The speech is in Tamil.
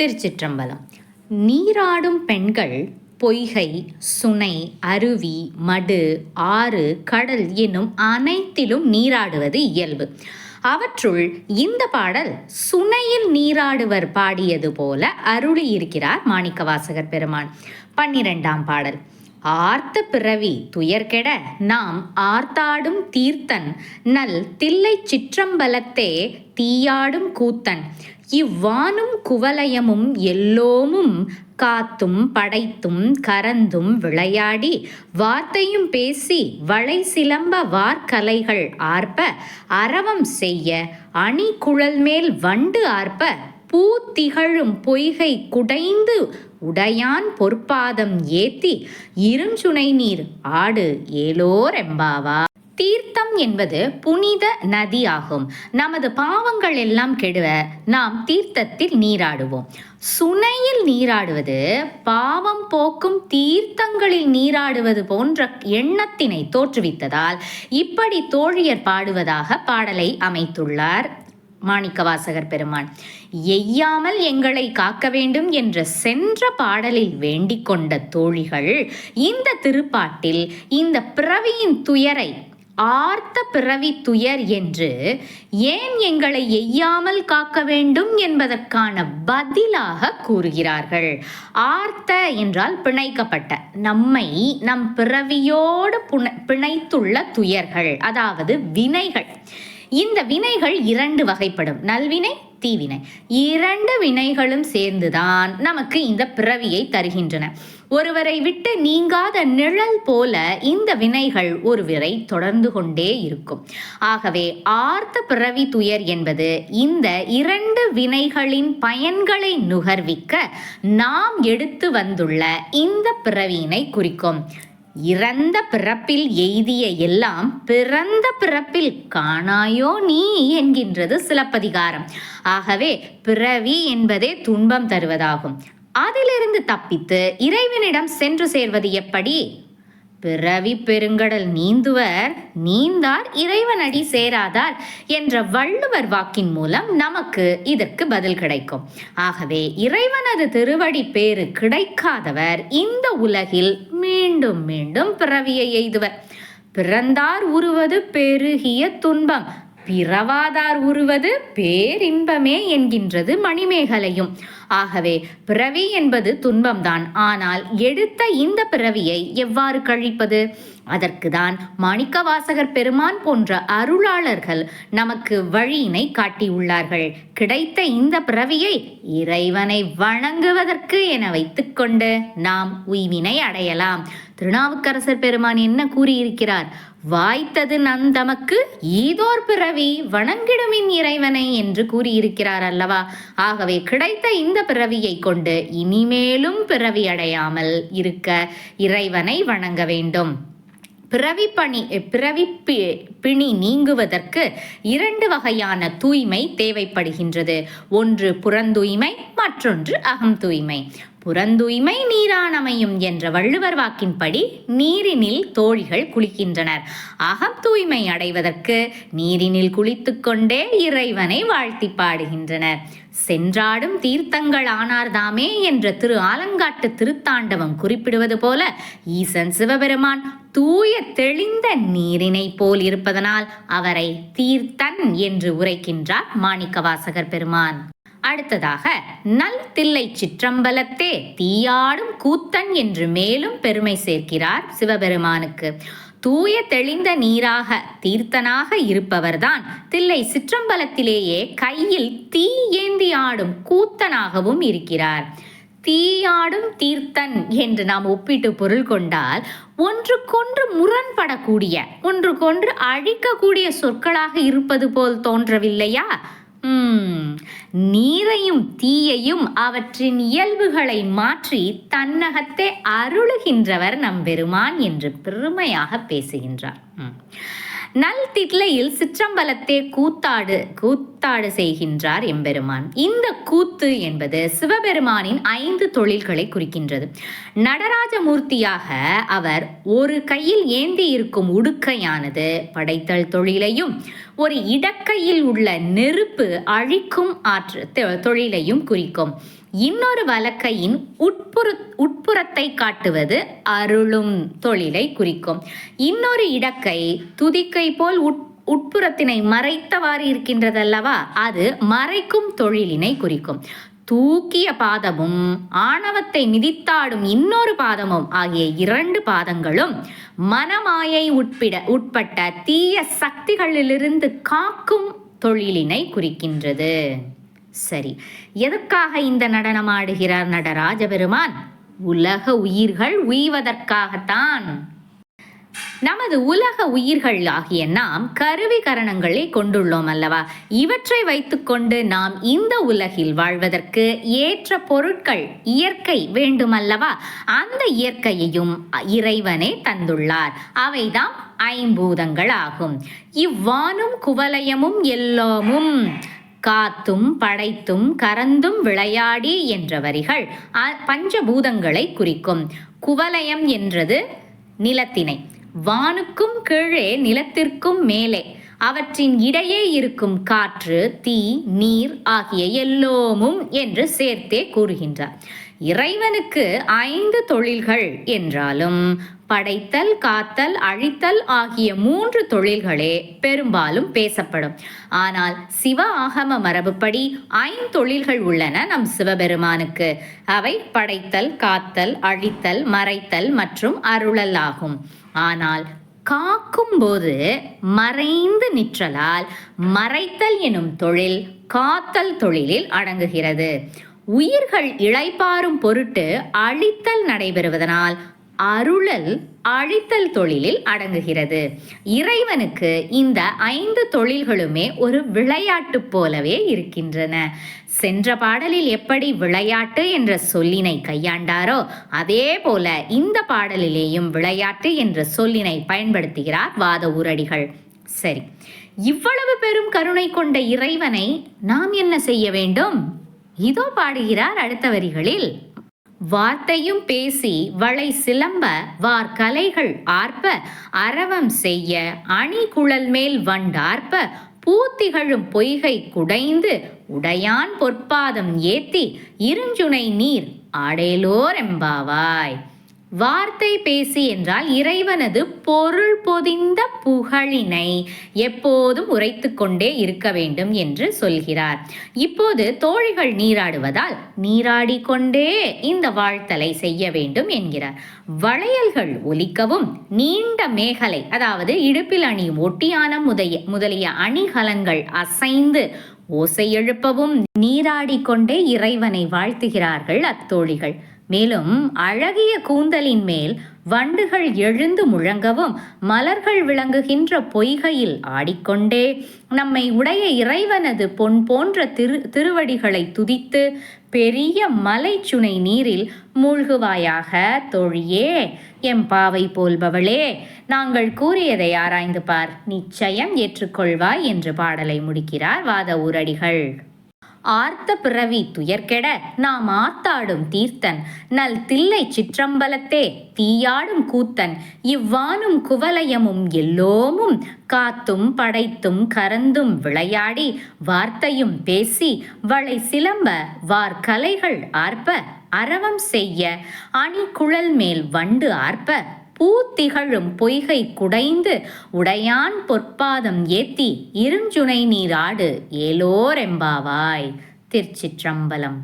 திருச்சிற்றம்பலம். நீராடும் பெண்கள் பொய்கை சுனை அருவி மடு ஆறு கடல் என்னும் அனைத்திலும் நீராடுவது இயல்பு. அவற்றுள் இந்த பாடல் சுனையில் நீராடுவர் பாடியது போல அருளி இருக்கிறார் மாணிக்கவாசகர் பெருமான். பன்னிரெண்டாம் பாடல். ஆர்த்த பிறவி துயர்கெட நாம் ஆர்த்தாடும் தீர்த்தன் நல் தில்லை சிற்றம்பலத்தே தீயாடும் கூத்தன். இவ்வானும் குவலயமும் எல்லோமும் காத்தும் படைத்தும் கரந்தும் விளையாடி வார்த்தையும் பேசி வளை சிலம்ப வார்கலைகள் ஆர்ப்ப அரவம் செய்ய அணி குழல் மேல் வண்டு ஆர்ப்ப பூ திகழும் பொய்கை குடைந்து உடையான் பொற்பாதம் ஏத்தி இருஞ்சுனை நீர் ஆடு ஏலோர் எம்பாவா. தீர்த்தம் என்பது புனித நதி ஆகும் நமது பாவங்கள் எல்லாம் கெடுவ நாம் தீர்த்தத்தில் நீராடுவோம். சுனையில் நீராடுவது பாவம் போக்கும் தீர்த்தங்களில் நீராடுவது போன்ற எண்ணத்தினை தோற்றுவித்ததால் இப்படி தோழியர் பாடுவதாக பாடலை அமைத்துள்ளார் மாணிக்கவாசகர் பெருமான். எய்யாமல் எங்களை காக்க வேண்டும் என்ற சென்ற பாடலில் வேண்டிக் கொண்ட தோழிகள் இந்த திருப்பாட்டில் இந்த பிறவியின் துயரை ஆர்த்த பிறவி துயர் என்று ஏன் எங்களை எய்யாமல் காக்க வேண்டும் என்பதற்கான பதிலாக கூறுகிறார்கள். ஆர்த்த என்றால் பிணைக்கப்பட்ட நம்மை நம் பிறவியோடு பிணைத்துள்ள துயர்கள் அதாவது வினைகள். இந்த வினைகள் இரண்டு வகைப்படும். நல்வினை தீவினை. இரண்டு வினைகளும் சேர்ந்துதான் நமக்கு இந்த பிறவியை தருகின்றன. ஒருவரை விட்டு நீங்காத நிழல் போல இந்த வினைகள் ஒருவரை தொடர்ந்து கொண்டே இருக்கும். ஆகவே ஆர்த்த பிறவி துயர் என்பது இந்த இரண்டு வினைகளின் பயன்களை நுகர்விக்க நாம் எடுத்து வந்துள்ள இந்த பிறவியினை குறிக்கும். இறந்த பிறப்பில் எய்திய எல்லாம் பிறந்த பிறப்பில் காணாயோ நீ என்கின்றது சிலப்பதிகாரம். ஆகவே பிறவி என்பதே துன்பம் தருவதாகும். அதிலிருந்து தப்பித்து இறைவனிடம் சென்று சேர்வது எப்படி? பிறவி பெருங்கடல் நீந்துவர் நீந்தார் இறைவனடி சேராதார் என்ற வள்ளுவர் வாக்கின் மூலம் நமக்கு இதற்கு பதில் கிடைக்கும். ஆகவே இறைவனது திருவடி பேறு கிடைக்காதவர் இந்த உலகில் மீண்டும் மீண்டும் பிறவியை எய்துவர். பிறந்தார் உருவது பெருகிய துன்பம் பிறவாதார் உருவது பேரின்பமே என்கின்றது மணிமேகலையும். ஆகவே பிறவி என்பது துன்பம்தான். ஆனால் எடுத்த இந்த பிறவியை எவ்வாறு கழிப்பது? அதற்குதான் மாணிக்கவாசகர் பெருமான் போன்ற அருளாளர்கள் நமக்கு வழியினை காட்டியுள்ளார்கள். கிடைத்த இந்த பிறவியை இறைவனை வணங்குவதற்கு என வைத்துக்கொண்டு நாம் உய்வினை அடையலாம். திருநாவுக்கரசர் பெருமான் என்ன கூறியிருக்கிறார்? வாய்த்தது நந்தமக்கு ஈதோர் பிறவி வணங்கிடுமின் இறைவனை என்று கூறியிருக்கிறார் அல்லவா? ஆகவே கிடைத்த இந்த பிறவியை கொண்டு இனிமேலும் பிறவி அடையாமல் இருக்க இறைவனை வணங்க வேண்டும். பிறவி பணி பிறவி பிணி நீங்குவதற்கு இரண்டு வகையான தூய்மை தேவைப்படுகின்றது. ஒன்று புறந்தூய்மை மற்றொன்று அகம் தூய்மை புறந்தூய்மை நீரானமையும் என்ற வள்ளுவர் வாக்கின்படி நீரினில் தோழிகள் குளிக்கின்றனர். அகம் தூய்மை அடைவதற்கு நீரினில் குளித்துக்கொண்டே இறைவனை வாழ்த்தி பாடுகின்றனர். சென்றாடும் தீர்த்தங்கள் ஆனார்தாமே என்ற திரு ஆலங்காட்டு திருத்தாண்டவம் குறிப்பிடுவது போல ஈசன் சிவபெருமான் தூய தெளிந்த நீரினை போல் இருப்பதனால் அவரை தீர்த்தன் என்று உரைக்கின்றார் மாணிக்கவாசகர் பெருமான். அடுத்ததாக நல் தில்லை சிற்றம்பலத்தே தீயாடும் கூத்தன் என்று மேலும் பெருமை சேர்க்கிறார் சிவபெருமானுக்கு. தூய தெளிந்த நீராக தீர்த்தனாக இருப்பவர்தான் தில்லை சிற்றம்பலத்திலேயே கையில் தீ ஏந்தி ஆடும் கூத்தனாகவும் இருக்கிறார். தீயாடும் தீர்த்தன் என்று நாம் ஒப்பிட்டு பொருள் கொண்டால் ஒன்றுக்கொன்று முரண்படக்கூடிய ஒன்றுக்கொன்று அழிக்கக்கூடிய சொற்களாக இருப்பது போல் தோன்றவில்லையா? நீரையும் தீயையும் அவற்றின் இயல்புகளை மாற்றி தன்னகத்தே அருளுகின்றவர் நம் பெருமான் என்று பெருமையாக பேசுகின்றார். நல் திட்லையில் சிற்றம்பலத்தே கூத்தாடு கூத்தாடு செய்கின்றார் எம்பெருமான். இந்த கூத்து என்பது சிவபெருமானின் ஐந்து தொழில்களை குறிக்கின்றது. நடராஜமூர்த்தியாக அவர் ஒரு கையில் ஏந்தி இருக்கும் உடுக்கையானது படைத்தல் தொழிலையும் ஒரு இடக்கையில் உள்ள நெருப்பு அழிக்கும் ஆற்று தொ- தொழிலையும் குறிக்கும். இன்னொரு வழக்கையின் உட்புற உட்புறத்தை காட்டுவது அருளும் தொழிலை குறிக்கும். இன்னொரு இடக்கை துதிக்கை போல் உட் உட்புறத்தினை மறைத்தவாறு இருக்கின்றதல்லவா? அது மறைக்கும் தொழிலினை குறிக்கும். தூக்கிய பாதமும் ஆணவத்தை மிதித்தாடும் இன்னொரு பாதமும் ஆகிய இரண்டு பாதங்களும் மனமாயை உட்பிட உட்பட்ட தீய சக்திகளிலிருந்து காக்கும் தொழிலினை குறிக்கின்றது. சரி எதற்காக இந்த நடனம் ஆடுகிறார் நடராஜ பெருமான் உலக உயிர்கள் உய்வதற்காகத்தான். நமது உலக உயிர்கள் ஆகிய நாம் கருவி கரணங்களை கொண்டுள்ளோம் அல்லவா? இவற்றை வைத்துக்கொண்டு நாம் இந்த உலகில் வாழ்வதற்கு ஏற்ற பொருட்கள் இயற்கை வேண்டுமல்லவா? அந்த இயற்கையையும் இறைவனே தந்துள்ளார். அவைதான் ஐம்பூதங்கள் ஆகும் இவ்வானும் குவலயமும் எல்லாமும் காத்தும் படைத்தும் கறந்தும் விளையாடி என்ற வரிகள் அ- பஞ்சபூதங்களை குறிக்கும். குவலயம் என்றது நிலத்தினை. வானுக்கும் கீழே நிலத்திற்கும் மேலே. அவற்றின் இடையே இருக்கும் காற்று தீ நீர் ஆகிய எல்லோமும் என்று சேர்த்தே கூறுகின்றார். இறைவனுக்கு ஐந்து தொழில்கள் என்றாலும் படைத்தல் காத்தல் அழித்தல் ஆகிய மூன்று தொழில்களே பெரும்பாலும் பேசப்படும். ஆனால் சிவ ஆகம மரபுப்படி ஐந்தொழில்கள் உள்ளன நம் சிவபெருமானுக்கு. அவை படைத்தல் காத்தல் அழித்தல் மறைத்தல் மற்றும் அருளல் ஆகும். ஆனால் காக்கும்போது மறைந்து நிற்றலால் மறைத்தல் எனும் தொழில் காத்தல் தொழிலில் அடங்குகிறது. உயிர்கள் இளைப்பாறும் பொருட்டு அழித்தல் நடைபெறுவதனால் அருளல் அழித்தல் தொழிலில் அடங்குகிறது. இறைவனுக்கு இந்த ஐந்து தொழில்களுமே ஒரு விளையாட்டு போலவே இருக்கின்றன. சென்ற பாடலில் எப்படி விளையாட்டு என்ற சொல்லினை கையாண்டாரோ அதே போல இந்த பாடலிலேயும் விளையாட்டு என்ற சொல்லினை பயன்படுத்துகிறார் வாத ஊரடிகள். சரி இவ்வளவு பெரும் கருணை கொண்ட இறைவனை நாம் என்ன செய்ய வேண்டும்? இதோ பாடுகிறார் அடுத்த வரிகளில். வார்த்தையும் பேசி வளை சிலம்ப வார் கலைகள் ஆர்ப்ப அரவம் செய்ய அணி குழல் மேல் வண்டார்ப்ப பூத்திகழும் பொய்கை குடைந்து உடையான் பொற்பாதம் ஏத்தி இருஞ்சுனை நீர் ஆடேலோர் எம்பாவாய். வார்த்தை பேசி என்றால் இறைவனது பொருள் பொதிந்த புகழினை எப்போதும் உரைத்து கொண்டே இருக்க வேண்டும் என்று சொல்கிறார். இப்போது தோழிகள் நீராடுவதால் நீராடி கொண்டே இந்த வாழ்த்தலை செய்ய வேண்டும் என்கிறார். வளையல்கள் ஒலிக்கவும் நீண்ட மேகலை அதாவது இடுப்பில் அணியும் ஒட்டியான முதலிய முதலிய அணிகலன்கள் அசைந்து ஓசை எழுப்பவும் நீராடிக்கொண்டே இறைவனை வாழ்த்துகிறார்கள் அத்தோழிகள். மேலும் அழகிய கூந்தலின் மேல் வண்டுகள் எழுந்து முழங்கவும் மலர்கள் விளங்குகின்ற பொய்கையில் ஆடிக்கொண்டே. நம்மை உடைய இறைவனது பொன் போன்ற திரு திருவடிகளை துதித்து பெரிய மலைச்சுனை நீரில் மூழ்குவாயாக தோழியே. எம் பாவை போல்பவளே நாங்கள் கூறியதை ஆராய்ந்து பார். நிச்சயம் ஏற்றுக்கொள்வாய் என்று பாடலை முடிக்கிறார் வாத ஊரடிகள். ஆர்த்த பிறவி துயர்கெட நாம் ஆத்தாடும் தீர்த்தன். நல் தில்லை சிற்றம்பலத்தே தீயாடும் கூத்தன். இவ்வானும் குவலயமும் எல்லோமும் காத்தும் படைத்தும் கறந்தும் விளையாடி வார்த்தையும் பேசி வளை சிலம்ப வார் கலைகள் ஆர்ப்ப அரவம் செய்ய. அணி குழல் மேல் வண்டு ஆர்ப்ப பூத்திகழும் பொய்கை குடைந்து உடையான் பொற்பாதம் ஏத்தி இருஞ்சுனை நீராடு ஏலோரெம்பாவாய். திருச்சிற்றம்பலம்.